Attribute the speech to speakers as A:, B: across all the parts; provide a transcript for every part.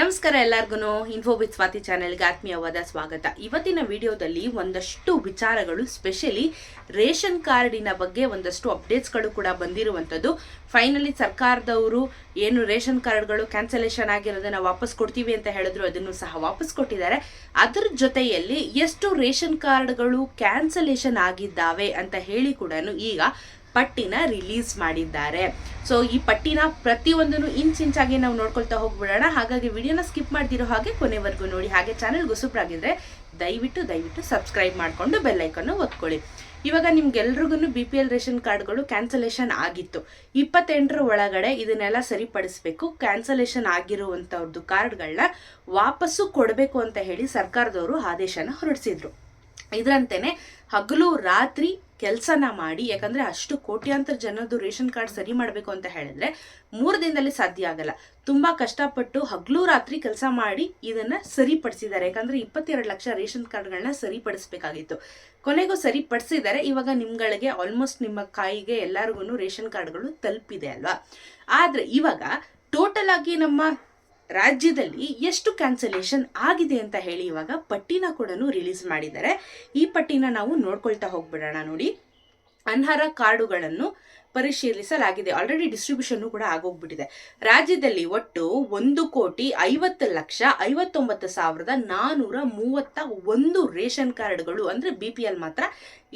A: ನಮಸ್ಕಾರ ಎಲ್ಲರಿಗೂ info with Swati ಚಾನೆಲ್ಗೆ ಆತ್ಮೀಯವಾದ ಸ್ವಾಗತ. ಇವತ್ತಿನ ವಿಡಿಯೋದಲ್ಲಿ ಒಂದಷ್ಟು ವಿಚಾರಗಳು ಸ್ಪೆಷಲಿ ರೇಷನ್ ಕಾರ್ಡಿನ ಬಗ್ಗೆ ಒಂದಷ್ಟು ಅಪ್ಡೇಟ್ಸ್ಗಳು ಕೂಡ ಬಂದಿರುವಂಥದ್ದು. ಫೈನಲಿ ಸರ್ಕಾರದವರು ಏನು ರೇಷನ್ ಕಾರ್ಡ್ಗಳು ಕ್ಯಾನ್ಸಲೇಷನ್ ಆಗಿರೋದನ್ನ ವಾಪಸ್ ಕೊಡ್ತೀವಿ ಅಂತ ಹೇಳಿದ್ರು, ಅದನ್ನು ಸಹ ವಾಪಸ್ ಕೊಟ್ಟಿದ್ದಾರೆ. ಅದರ ಜೊತೆಯಲ್ಲಿ ಎಷ್ಟು ರೇಷನ್ ಕಾರ್ಡ್ಗಳು ಕ್ಯಾನ್ಸಲೇಷನ್ ಆಗಿದ್ದಾವೆ ಅಂತ ಹೇಳಿ ಕೂಡ ಈಗ ಪಟ್ಟಿನ ರಿಲೀಸ್ ಮಾಡಿದ್ದಾರೆ. ಸೊ ಈ ಪಟ್ಟಿನ ಪ್ರತಿಯೊಂದನ್ನು ಇಂಚ್ ಇಂಚಾಗಿ ನಾವು ನೋಡ್ಕೊಳ್ತಾ ಹೋಗ್ಬಿಡೋಣ. ಹಾಗಾಗಿ ವಿಡಿಯೋನ ಸ್ಕಿಪ್ ಮಾಡ್ತಿರೋ ಹಾಗೆ ಕೊನೆವರೆಗೂ ನೋಡಿ. ಹಾಗೆ ಚಾನೆಲ್ ಹೊಸಬ್ರಾಗಿದ್ರೆ ದಯವಿಟ್ಟು ದಯವಿಟ್ಟು ಸಬ್ಸ್ಕ್ರೈಬ್ ಮಾಡಿಕೊಂಡು ಬೆಲ್ಲೈಕನ್ನು ಒತ್ಕೊಳ್ಳಿ. ಇವಾಗ ನಿಮ್ಗೆಲ್ರಿಗೂ ಬಿ ಪಿ ಎಲ್ ರೇಷನ್ ಕಾರ್ಡ್ಗಳು ಕ್ಯಾನ್ಸಲೇಷನ್ ಆಗಿತ್ತು. ಇಪ್ಪತ್ತೆಂಟರ ಒಳಗಡೆ ಇದನ್ನೆಲ್ಲ ಸರಿಪಡಿಸಬೇಕು. ಕ್ಯಾನ್ಸಲೇಷನ್ ಆಗಿರುವಂಥವ್ರದ್ದು ಕಾರ್ಡ್ಗಳನ್ನ ವಾಪಸ್ಸು ಕೊಡಬೇಕು ಅಂತ ಹೇಳಿ ಸರ್ಕಾರದವರು ಆದೇಶನ ಹೊರಡಿಸಿದ್ರು. ಇದರಂತೆಯೇ ಹಗಲು ರಾತ್ರಿ ಕೆಲಸನ ಮಾಡಿ, ಯಾಕಂದ್ರೆ ಅಷ್ಟು ಕೋಟ್ಯಾಂತರ ಜನದ್ದು ರೇಷನ್ ಕಾರ್ಡ್ ಸರಿ ಮಾಡಬೇಕು ಅಂತ ಹೇಳಿದ್ರೆ ಮೂರು ದಿನದಲ್ಲಿ ಸಾಧ್ಯ ಆಗಲ್ಲ. ತುಂಬಾ ಕಷ್ಟಪಟ್ಟು ಹಗಲು ರಾತ್ರಿ ಕೆಲಸ ಮಾಡಿ ಇದನ್ನ ಸರಿಪಡಿಸಿದ್ದಾರೆ. ಯಾಕಂದ್ರೆ ಇಪ್ಪತ್ತೆರಡು ಲಕ್ಷ ರೇಷನ್ ಕಾರ್ಡ್ಗಳನ್ನ ಸರಿಪಡಿಸಬೇಕಾಗಿತ್ತು. ಕೊನೆಗೂ ಸರಿಪಡಿಸಿದ್ದಾರೆ ಇವಾಗ ನಿಮ್ಗಳಿಗೆ ಆಲ್ಮೋಸ್ಟ್ ನಿಮ್ಮ ಕಾಯಿಗೆ ಎಲ್ಲರಿಗೂ ರೇಷನ್ ಕಾರ್ಡ್ಗಳು ತಲುಪಿದೆ ಅಲ್ವಾ? ಆದ್ರೆ ಇವಾಗ ಟೋಟಲ್ ಆಗಿ ನಮ್ಮ ರಾಜ್ಯದಲ್ಲಿ ಎಷ್ಟು ಕ್ಯಾನ್ಸಲೇಷನ್ ಆಗಿದೆ ಅಂತ ಹೇಳಿ ಇವಾಗ ಪಟ್ಟಿನ ಕೂಡ ರಿಲೀಸ್ ಮಾಡಿದ್ದಾರೆ. ಈ ಪಟ್ಟಿನ ನಾವು ನೋಡ್ಕೊಳ್ತಾ ಹೋಗ್ಬಿಡೋಣ ನೋಡಿ. ಅನರ್ಹ ಕಾರ್ಡುಗಳನ್ನು ಪರಿಶೀಲಿಸಲಾಗಿದೆ. ಆಲ್ರೆಡಿ ಡಿಸ್ಟ್ರಿಬ್ಯೂಷನ್ ಕೂಡ ಆಗೋಗ್ಬಿಟ್ಟಿದೆ. ರಾಜ್ಯದಲ್ಲಿ ಒಟ್ಟು ಒಂದು ಕೋಟಿ ಐವತ್ತು ಲಕ್ಷ ಐವತ್ತೊಂಬತ್ತು ಸಾವಿರದ ನಾನೂರ ಮೂವತ್ತ ಒಂದು ರೇಷನ್ ಕಾರ್ಡ್ಗಳು ಅಂದ್ರೆ ಬಿ ಪಿ ಎಲ್ ಮಾತ್ರ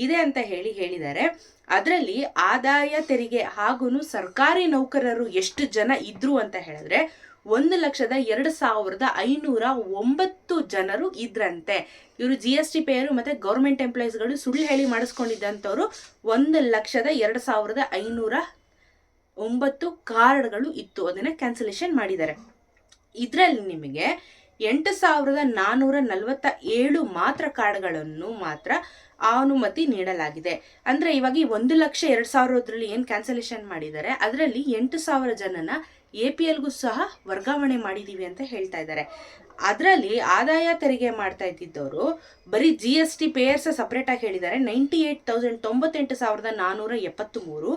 A: ಇದೆ ಅಂತ ಹೇಳಿ ಹೇಳಿದ್ದಾರೆ. ಅದರಲ್ಲಿ ಆದಾಯ ತೆರಿಗೆ ಹಾಗೂ ಸರ್ಕಾರಿ ನೌಕರರು ಎಷ್ಟು ಜನ ಇದ್ರು ಅಂತ ಹೇಳಿದ್ರೆ ಒಂದು ಲಕ್ಷದ ಎರಡು ಸಾವಿರದ ಐನೂರ ಒಂಬತ್ತು ಜನರು ಇದ್ರಂತೆ. ಇವರು ಜಿ ಎಸ್ ಟಿ ಪೇಯರು ಮತ್ತೆ ಗೌರ್ಮೆಂಟ್ ಎಂಪ್ಲಾಯೀಸ್ಗಳು ಸುಳ್ಳು ಹೇಳಿ ಮಾಡಿಸ್ಕೊಂಡಿದ್ದಂಥವ್ರು ಒಂದು ಲಕ್ಷದ ಎರಡು ಸಾವಿರದ ಐನೂರ ಒಂಬತ್ತು ಕಾರ್ಡ್ಗಳು ಇತ್ತು. ಅದನ್ನ ಕ್ಯಾನ್ಸಲೇಷನ್ ಮಾಡಿದ್ದಾರೆ. ಇದರಲ್ಲಿ ನಿಮಗೆ ಎಂಟು ಸಾವಿರದ ನಾನ್ನೂರ ನಲವತ್ತ ಏಳು ಮಾತ್ರ ಕಾರ್ಡ್ಗಳನ್ನು ಮಾತ್ರ ಅನುಮತಿ ನೀಡಲಾಗಿದೆ. ಅಂದ್ರೆ ಇವಾಗ ಒಂದು ಲಕ್ಷ ಎರಡು ಸಾವಿರದ್ರಲ್ಲಿ ಏನು ಕ್ಯಾನ್ಸಲೇಷನ್ ಮಾಡಿದ್ದಾರೆ, ಅದರಲ್ಲಿ ಎಂಟು ಸಾವಿರ ಜನನ ಎ ಪಿ ಎಲ್ಗೂ ಸಹ ವರ್ಗಾವಣೆ ಮಾಡಿದ್ದೀವಿ ಅಂತ ಹೇಳ್ತಾ ಇದ್ದಾರೆ. ಅದರಲ್ಲಿ ಆದಾಯ ತೆರಿಗೆ ಮಾಡ್ತಾ ಇದ್ದಿದ್ದವರು, ಬರೀ ಜಿ ಎಸ್ ಟಿ ಪೇಯರ್ಸ್ ಸಪ್ರೇಟಾಗಿ ಹೇಳಿದ್ದಾರೆ. ನೈಂಟಿ ಏಟ್ ತೌಸಂಡ್ ತೊಂಬತ್ತೆಂಟು ಸಾವಿರದ ನಾನೂರ ಎಪ್ಪತ್ತು ಮೂರು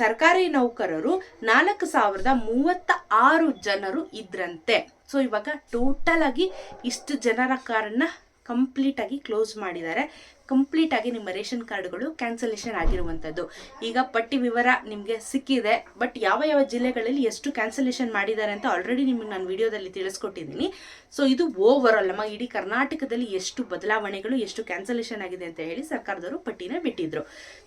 A: ಸರ್ಕಾರಿ ನೌಕರರು ನಾಲ್ಕು ಸಾವಿರದ ಮೂವತ್ತ ಆರು ಜನರು ಇದ್ರಂತೆ. ಸೊ ಇವಾಗ ಟೋಟಲ್ ಆಗಿ ಇಷ್ಟು ಜನರ ಕಾರನ್ನ ಕಂಪ್ಲೀಟ್ ಆಗಿ ಕ್ಲೋಸ್ ಮಾಡಿದ್ದಾರೆ. ಕಂಪ್ಲೀಟ್ ಆಗಿ ನಿಮ್ಮ ರೇಷನ್ ಕಾರ್ಡ್ಗಳು ಕ್ಯಾನ್ಸಲೇಷನ್ ಆಗಿರುವಂಥದ್ದು ಈಗ ಪಟ್ಟಿ ವಿವರ ನಿಮಗೆ ಸಿಕ್ಕಿದೆ ಬಟ್ ಯಾವ ಯಾವ ಜಿಲ್ಲೆಗಳಲ್ಲಿ ಎಷ್ಟು ಕ್ಯಾನ್ಸಲೇಷನ್ ಮಾಡಿದ್ದಾರೆ ಅಂತ ಆಲ್ರೆಡಿ ನಿಮಗೆ ನಾನು ವಿಡಿಯೋದಲ್ಲಿ ತಿಳಿಸ್ಕೊಟ್ಟಿದ್ದೀನಿ. ಸೊ ಇದು ಓವರ್ ಆಲ್ ನಮ್ಮ ಇಡೀ ಕರ್ನಾಟಕದಲ್ಲಿ ಎಷ್ಟು ಬದಲಾವಣೆಗಳು, ಎಷ್ಟು ಕ್ಯಾನ್ಸಲೇಷನ್ ಆಗಿದೆ ಅಂತ ಹೇಳಿ ಸರ್ಕಾರದವರು ಪಟ್ಟಿನ ಬಿಟ್ಟಿದ್ರು.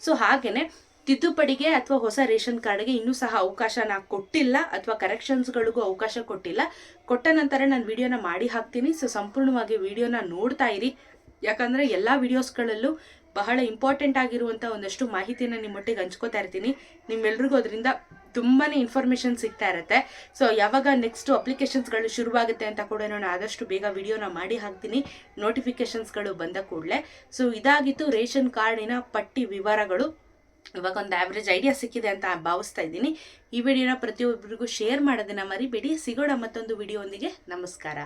A: ಸೊ ಹಾಗೇನೆ ತಿದ್ದುಪಡಿಗೆ ಅಥವಾ ಹೊಸ ರೇಷನ್ ಕಾರ್ಡ್ಗೆ ಇನ್ನೂ ಸಹ ಅವಕಾಶ ನಾ ಕೊಟ್ಟಿಲ್ಲ ಅಥವಾ ಕರೆಕ್ಷನ್ಸ್ಗಳಿಗೂ ಅವಕಾಶ ಕೊಟ್ಟಿಲ್ಲ. ಕೊಟ್ಟ ನಂತರ ನಾನು ವಿಡಿಯೋನ ಮಾಡಿ ಹಾಕ್ತೀನಿ. ಸೊ, ಸಂಪೂರ್ಣವಾಗಿ ವಿಡಿಯೋನ ನೋಡ್ತಾ ಇರಿ. ಯಾಕಂದರೆ ಎಲ್ಲ ವಿಡಿಯೋಸ್ಗಳಲ್ಲೂ ಬಹಳ ಇಂಪಾರ್ಟೆಂಟ್ ಆಗಿರುವಂಥ ಒಂದಷ್ಟು ಮಾಹಿತಿನ ನಿಮ್ಮೊಟ್ಟಿಗೆ ಹಂಚ್ಕೋತಾ ಇರ್ತೀನಿ. ನಿಮ್ಮೆಲ್ರಿಗೂ ಅದರಿಂದ ತುಂಬಾ ಇನ್ಫಾರ್ಮೇಷನ್ ಸಿಗ್ತಾ ಇರುತ್ತೆ. ಸೊ, ಯಾವಾಗ ನೆಕ್ಸ್ಟ್ ಅಪ್ಲಿಕೇಶನ್ಸ್ಗಳು ಶುರುವಾಗುತ್ತೆ ಅಂತ ಕೂಡ ನಾನು ಆದಷ್ಟು ಬೇಗ ವಿಡಿಯೋನ ಮಾಡಿ ಹಾಕ್ತೀನಿ. ನೋಟಿಫಿಕೇಶನ್ಸ್ಗಳು ಬಂದ ಕೂಡಲೇ. ಸೊ, ಇದಾಗಿತ್ತು ರೇಷನ್ ಕಾರ್ಡಿನ ಪಟ್ಟಿ ವಿವರಗಳು. ಇವಾಗ ಒಂದು ಆ್ಯಾವ್ರೇಜ್ ಐಡಿಯಾ ಸಿಕ್ಕಿದೆ ಅಂತ ಭಾವಿಸ್ತಾ ಇದ್ದೀನಿ. ಈ ವಿಡಿಯೋನ ಪ್ರತಿಯೊಬ್ಬರಿಗೂ ಶೇರ್ ಮಾಡೋದನ್ನು ಮರಿಬೇಡಿ. ಸಿಗೋಣ ಮತ್ತೊಂದು ವಿಡಿಯೋ ಒಂದಿಗೆ ನಮಸ್ಕಾರ.